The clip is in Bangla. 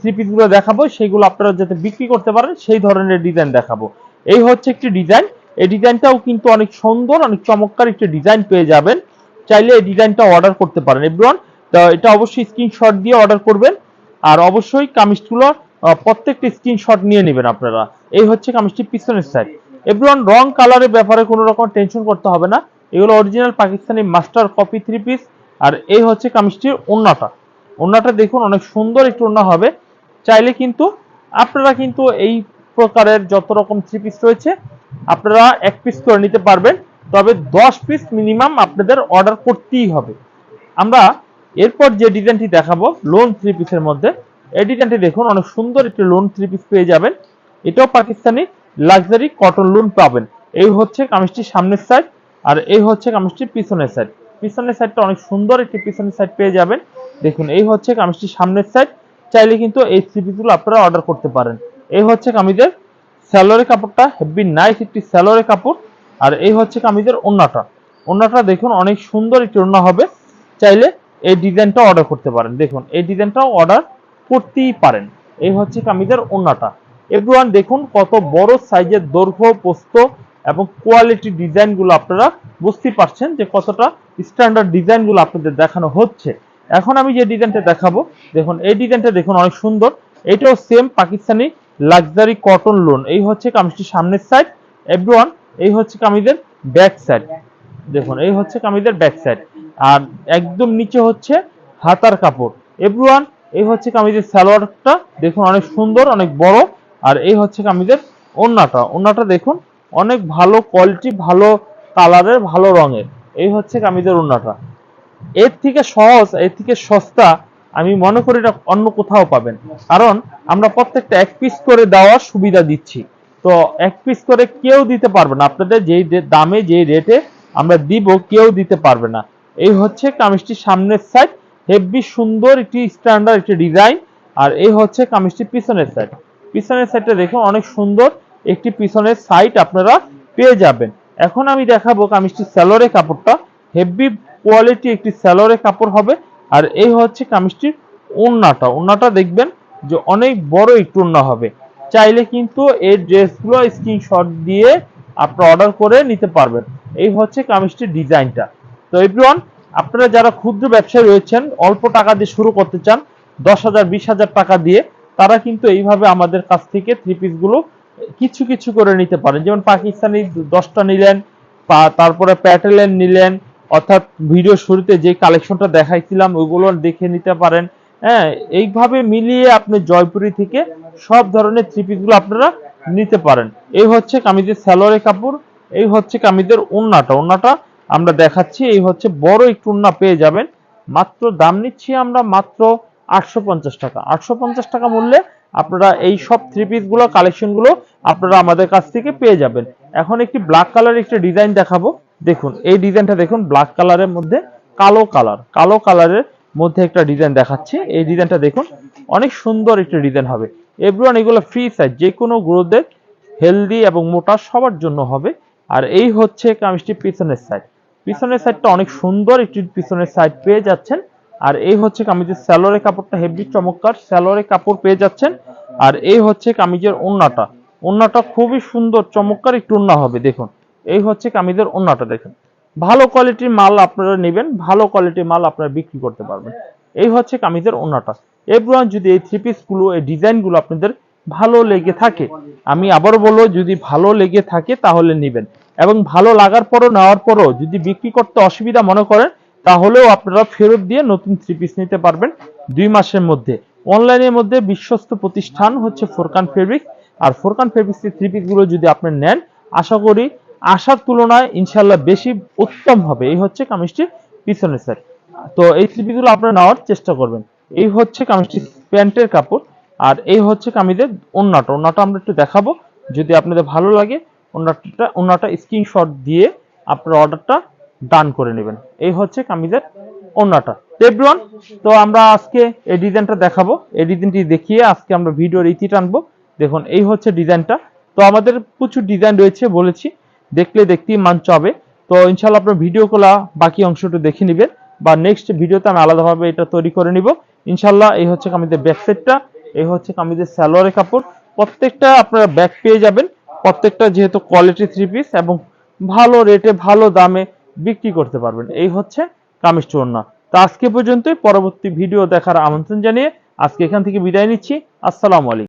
থ্রি দেখাবো সেগুলো আপনারা যাতে বিক্রি করতে পারেন, সেই ধরনের ডিজাইন দেখাবো। এই হচ্ছে একটি ডিজাইন এই ডিজাইনটাও কিন্তু অনেক সুন্দর, অনেক চমৎকার একটি ডিজাইন পেয়ে যাবেন। চাইলে এই ডিজাইনটা অর্ডার করতে পারেন। এভরিওয়ান তো এটা অবশ্যই স্ক্রিনশট দিয়ে অর্ডার করবেন। আর অবশ্যই কামিজগুলো প্রত্যেকটি প্রত্যেকটা স্ক্রিনশট নিয়ে নেবেন আপনারা। এই হচ্ছে কামিজটির পিছনের সাইড এভরিওয়ান রং কালারের ব্যাপারে কোনো রকম টেনশন করতে হবে না। এগুলো original Pakistani master copy three piece আর এই হচ্ছে কামিজটির ওন্নাটা। ওন্নাটা দেখুন, অনেক সুন্দর একটু ওন্না হবে। চাইলে কিন্তু আপনারা কিন্তু এই প্রকারের যত রকম থ্রি পিস রয়েছে, আপনারা এক পিস করে নিতে পারবেন। তবে দশ পিস মিনিমাম আপনাদের অর্ডার করতেই হবে। আমরা এরপর যে ডিজাইনটি দেখাবো লোন থ্রি পিসের মধ্যে, এই ডিজাইনটি দেখুন, অনেক সুন্দর একটি লোন থ্রি পিস পেয়ে যাবেন। এটাও পাকিস্তানি লাক্সারি কটন লোন পাবেন। এই হচ্ছে কামিজটির সামনের সাইড আর এই হচ্ছে কামিজটির পিছনের সাইড পিছনের সাইডটা অনেক সুন্দর একটি পিছনের সাইড পেয়ে যাবেন। দেখুন, এই হচ্ছে কামিজটির সামনের সাইড চাইলে কিন্তু এই থ্রি পিসগুলো আপনারা অর্ডার করতে পারেন। এই হচ্ছে কামিজের স্যালোরের কাপড়টা হেভি নাইস একটি স্যালোরের কাপড়। আর এই হচ্ছে কামিজের ওন্নাটা ওন্নাটা দেখুন, অনেক সুন্দর একটি ওন্না হবে। চাইলে এই ডিজাইনটা অর্ডার করতে পারেন। দেখুন, এই ডিজাইনটাও অর্ডার করতেই পারেন। এই হচ্ছে কামিজের ওন্নাটা এভরিওয়ান দেখুন, কত বড় সাইজের দৈর্ঘ্য, পোস্ত এবং কোয়ালিটি ডিজাইনগুলো আপনারা বুঝতেই পারছেন যে কতটা স্ট্যান্ডার্ড ডিজাইনগুলো আপনাদের দেখানো হচ্ছে। এখন আমি যে ডিজাইনটা দেখাবো, দেখুন, এই ডিজাইনটা দেখুন অনেক সুন্দর। এটাও same Pakistani luxury cotton lawn এই হচ্ছে কামিজটির সামনের সাইড এভরিওয়ান এই হচ্ছে কামিজের ব্যাক সাইড দেখুন, এই হচ্ছে কামিজের ব্যাক সাইড আর একদম নিচে হচ্ছে হাতার কাপড়। এভরিওয়ান এই হচ্ছে কামিজের সালোয়ারটা দেখুন অনেক সুন্দর, অনেক বড়। আর এই হচ্ছে কামিজের ওন্নাটা ওন্নাটা দেখুন অনেক ভালো কোয়ালিটি ভালো কালারের ভালো রঙের। এই হচ্ছে কামিজের ওন্নাটা এর থেকে সহজ, এর থেকে সস্তা আমি মনে করি এটা অন্য কোথাও পাবেন। কারণ আমরা প্রত্যেকটা এক পিস করে দেওয়ার সুবিধা দিচ্ছি। তো এক পিস করে কেউ দিতে পারবে না। আপনাদের যেই দামে, যেই রেটে আমরা দিব, কেউ দিতে পারবে না। এই হচ্ছে কামিজটির সামনের সাইড হেভি সুন্দর একটি স্ট্যান্ডার্ড একটি ডিজাইন আর এই হচ্ছে কামিজটির পিছনের সাইড পিছনের সাইডটা দেখুন, অনেক সুন্দর। একটি পিছনের সাইড আপনারা পেয়ে যাবেন। এখন আমি দেখাবো কামিজটির স্যালোরে কাপড়টা। হেভি কোয়ালিটি একটি স্যালোরে কাপড় হবে। আর এই হচ্ছে কামিজটির ওন্নাটা ওন্নাটা দেখবেন যে অনেক বড় একটু ওন্না হবে। চাইলে কিন্তু এই ড্রেসগুলো স্ক্রিনশট দিয়ে আপনারা অর্ডার করে নিতে পারবেন। এই হচ্ছে কামিজটির ডিজাইনটা। তো এভরিওয়ান আপনারা যারা ক্ষুদ্র ব্যবসায়ী রয়েছেন, অল্প টাকা দিয়ে শুরু করতে চান, দশ হাজার, বিশ হাজার টাকা দিয়ে, তারা কিন্তু এইভাবে আমাদের কাছ থেকে থ্রি পিসগুলো কিছু কিছু করে নিতে পারেন। যেমন পাকিস্তানি দশটা নিলেন তারপরে প্যাটেলেন নিলেন অর্থাৎ ভিডিও শুরুতে যে কালেকশনটা দেখাইছিলাম, ওইগুলো দেখে নিতে পারেন। হ্যাঁ এইভাবে মিলিয়ে আপনি জয়পুরি থেকে সব ধরনের থ্রি পিসগুলো আপনারা নিতে পারেন। এই হচ্ছে কামিজের স্যালোরে কাপড়, এই হচ্ছে কামিজের ওন্নাটা। ওন্নাটা আমরা দেখাচ্ছি, এই হচ্ছে বড় একটু ওন্না পেয়ে যাবেন। মাত্র দাম নিচ্ছি আমরা মাত্র আটশো পঞ্চাশ টাকা। আটশো পঞ্চাশ টাকা মূল্যে আপনারা এই সব থ্রি পিসগুলো কালেকশনগুলো আপনারা আমাদের কাছ থেকে পেয়ে যাবেন। এখন একটি ব্ল্যাক কালার একটি ডিজাইন দেখাবো। দেখুন, এই ডিজাইনটা দেখুন ব্ল্যাক কালারের মধ্যে কালো কালার কালো কালারের মধ্যে একটা ডিজাইন দেখাচ্ছি। এই ডিজাইনটা দেখুন, অনেক সুন্দর একটি ডিজাইন হবে। এভরিওয়ান এগুলো ফ্রি সাইজ যে কোনো গ্রোথের হেলদি এবং মোটা সবার জন্য হবে। আর এই হচ্ছে কামিজটির পিছনের সাইড পিছনের সাইডটা অনেক সুন্দর একটি পিছনের সাইড পেয়ে যাচ্ছেন। আর এই হচ্ছে কামিজের স্যালোরে কাপড়টা, হেভি চমৎকার স্যালোরে কাপড় পেয়ে যাচ্ছেন। আর এই হচ্ছে কামিজের ওন্নাটা। ওন্নাটা খুবই সুন্দর, চমৎকার একটু ওন্না হবে, দেখুন। এই হচ্ছে কামিজের ওন্নাটা দেখেন। ভালো কোয়ালিটির মাল আপনারা নেবেন, ভালো কোয়ালিটির মাল আপনারা বিক্রি করতে পারবেন। এই হচ্ছে কামিজের ওন্নাটা। এভরিওয়ান যদি এই থ্রি পিসগুলো এই ডিজাইনগুলো আপনাদের ভালো লেগে থাকে, আমি আবার বলব, যদি ভালো লেগে থাকে তাহলে নেবেন। এবং ভালো লাগার পরও, নেওয়ার পরও যদি বিক্রি করতে অসুবিধা মনে করেন, তাহলেও আপনারা ফেরত দিয়ে নতুন থ্রি পিস নিতে পারবেন দুই মাসের মধ্যে। অনলাইনের মধ্যে বিশ্বস্ত প্রতিষ্ঠান হচ্ছে ফোরকান ফেব্রিক্স আর ফোরকান ফেব্রিক্সের থ্রি পিসগুলো যদি আপনি নেন, আশা করি আশার তুলনায় ইনশাল্লাহ বেশি উত্তম হবে। এই হচ্ছে কামিজটির পিছনের সাইড তো এই থ্রি পিসগুলো আপনারা নেওয়ার চেষ্টা করবেন। এই হচ্ছে কামিজটির প্যান্টের কাপড় আর এই হচ্ছে কামিজের ওন্নাটা। ওন্নাটা আমরা একটু দেখাবো। যদি আপনাদের ভালো লাগে, ওন্নাটা ওন্নাটা স্ক্রিনশট দিয়ে আপনার অর্ডারটা ডান করে নেবেন। এই হচ্ছে কামিজের ওন্নাটা। এভরিওয়ান তো আমরা আজকে এই ডিজাইনটা দেখাবো। এই ডিজাইনটি দেখিয়ে আজকে আমরা ভিডিওর ইতি টানবো। দেখুন, এই হচ্ছে ডিজাইনটা তো আমাদের প্রচুর ডিজাইন রয়েছে বলেছি। দেখলে দেখতেই মান চাবে। তো ইনশাল্লাহ আপনার ভিডিওগুলা বাকি অংশটা দেখে নেবেন বা নেক্সট ভিডিওতে আমি আলাদাভাবে এটা তৈরি করে নিব। ইনশাল্লাহ এই হচ্ছে আমাদের ব্যাকসাইডটা এই হচ্ছে কামিজের সালোয়ারের কাপড়। প্রত্যেকটা আপনারা ব্যাক পেয়ে যাবেন। প্রত্যেকটা যেহেতু কোয়ালিটি থ্রি পিস এবং ভালো রেটে ভালো দামে বিক্রি করতে পারবেন। এই হচ্ছে কামিজ ওড়না তো আজকে পর্যন্তই। পরবর্তী ভিডিও দেখার আমন্ত্রণ জানিয়ে আজকে এখান থেকে বিদায় নিচ্ছি। আসসালামু আলাইকুম।